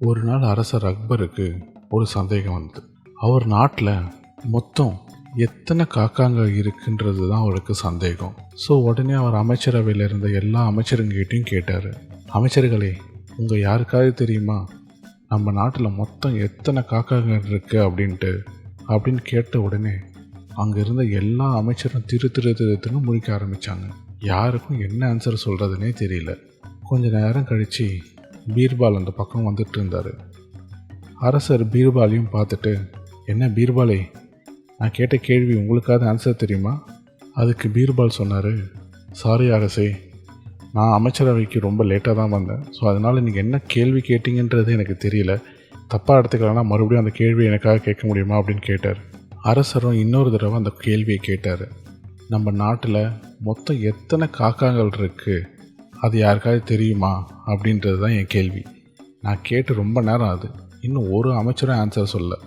ஒரு நாள் அரசர் அக்பருக்கு ஒரு சந்தேகம் வந்தது. அவர் நாட்டில் மொத்தம் எத்தனை காக்காங்க இருக்குன்றது தான் அவருக்கு சந்தேகம். ஸோ உடனே அவர் அமைச்சரவையில் இருந்த எல்லா அமைச்சருங்கிட்டையும் கேட்டார். அமைச்சர்களே உங்கள் யாருக்காவது தெரியுமா? நம்ம நாட்டில் மொத்தம் எத்தனை காக்காங்க இருக்குது அப்படின்ட்டு அப்படின்னு கேட்ட உடனே அங்கே இருந்த எல்லா அமைச்சரும் திரு திரு திருத்துன்னு முடிக்க ஆரம்பித்தாங்க யாருக்கும் என்ன ஆன்சர் சொல்கிறதுனே தெரியல. கொஞ்ச நேரம் கழித்து பீர்பால் அந்த பக்கம் வந்துட்டு இருந்தார் அரசர் பீர்பாலையும் பார்த்துட்டு என்ன பீர்பாலே நான் கேட்ட கேள்வி உங்களுக்காவது ஆன்சர் தெரியுமா? அதுக்கு பீர்பால் சொன்னார் சாரி அரசே நான் அமைச்சரவைக்கு ரொம்ப லேட்டாக தான் வந்தேன். ஸோ அதனால் நீங்கள் என்ன கேள்வி கேட்டீங்கன்றது எனக்கு தெரியல. தப்பாக எடுத்துக்கலன்னா மறுபடியும் அந்த கேள்வி எனக்காக கேட்க முடியுமா? அப்படின்னு கேட்டார். அரசரும் இன்னொரு தடவை அந்த கேள்வியை கேட்டார். நம்ம நாட்டில் மொத்தம் எத்தனை காக்காங்கள் இருக்குது அது யாருக்காவது தெரியுமா அப்படின்றது தான் என் கேள்வி. நான் கேட்டு ரொம்ப நேரம் ஆகுது. இன்னும் ஒரு அமைச்சரும் ஆன்சர் சொல்ல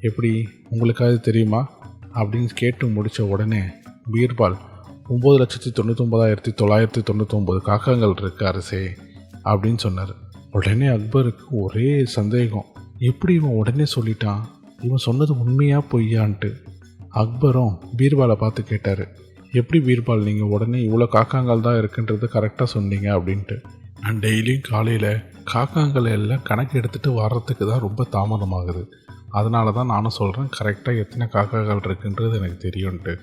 எப்படி? உங்களுக்காவது தெரியுமா? அப்படின்னு கேட்டு முடித்த உடனே பீர்பால் ஒம்பது லட்சத்தி தொண்ணூத்தொம்பதாயிரத்தி தொள்ளாயிரத்தி தொண்ணூத்தொம்பது காக்காங்கள் இருக்கு அரசே அப்படின்னு சொன்னார். உடனே அக்பருக்கு ஒரே சந்தேகம். எப்படி இவன் உடனே சொல்லிட்டான்? இவன் சொன்னது உண்மையாக பொய்யான்ட்டு? அக்பரும் பீர்பாலை பார்த்து கேட்டார். எப்படி பீர்பால் நீங்கள் உடனே இவ்வளோ காக்காங்கால் தான் இருக்குன்றது கரெக்டாக சொன்னீங்க அப்படின்ட்டு. நான் டெய்லியும் காலையில் காக்காங்களை எல்லாம் கணக்கு எடுத்துகிட்டு வர்றதுக்கு தான் ரொம்ப தாமதமாகுது. அதனால தான் நானும் சொல்கிறேன் கரெக்டாக எத்தனை காக்காக்கள் இருக்குன்றது எனக்கு தெரியும்ன்ட்டு.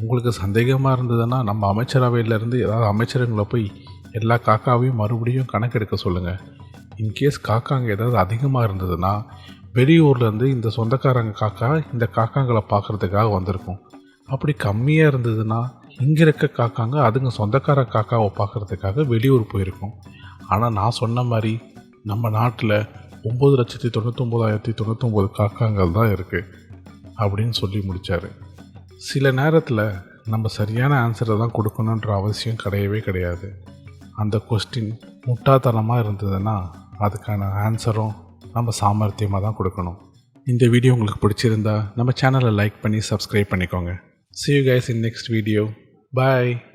உங்களுக்கு சந்தேகமாக இருந்ததுன்னா நம்ம அமைச்சரவையிலேருந்து ஏதாவது அமைச்சருங்களை போய் எல்லா காக்காவையும் மறுபடியும் கணக்கெடுக்க சொல்லுங்கள் இன்கேஸ் காக்காங்க ஏதாவது அதிகமாக இருந்ததுன்னா வெளியூர்லேருந்து இந்த சொந்தக்காரங்க காக்கா இந்த காக்காங்களை பார்க்குறதுக்காக வந்திருக்கும். அப்படி கம்மியாக இருந்ததுன்னா இங்கே இருக்க காக்காங்க அதுங்க சொந்தக்கார காக்காவை பார்க்குறதுக்காக வெளியூர் போயிருக்கும். ஆனால் நான் சொன்ன மாதிரி நம்ம நாட்டில் ஒம்பது லட்சத்தி தொண்ணூத்தொம்போதாயிரத்தி தொண்ணூத்தொம்பது காக்காங்கள் தான் இருக்குது அப்படின்னு சொல்லி முடித்தார் சில நேரத்தில் நம்ம சரியான ஆன்சரை தான் கொடுக்கணுன்ற அவசியம் கிடையவே கிடையாது. அந்த கொஸ்டின் முட்டாத்தனமாக இருந்ததுன்னா அதுக்கான ஆன்சரும் நம்ம சாமர்த்தியமாக தான் கொடுக்கணும். இந்த வீடியோ உங்களுக்கு பிடிச்சிருந்தா நம்ம சேனலை லைக் பண்ணி சப்ஸ்கிரைப் பண்ணிக்கோங்க. See you guys in next video. Bye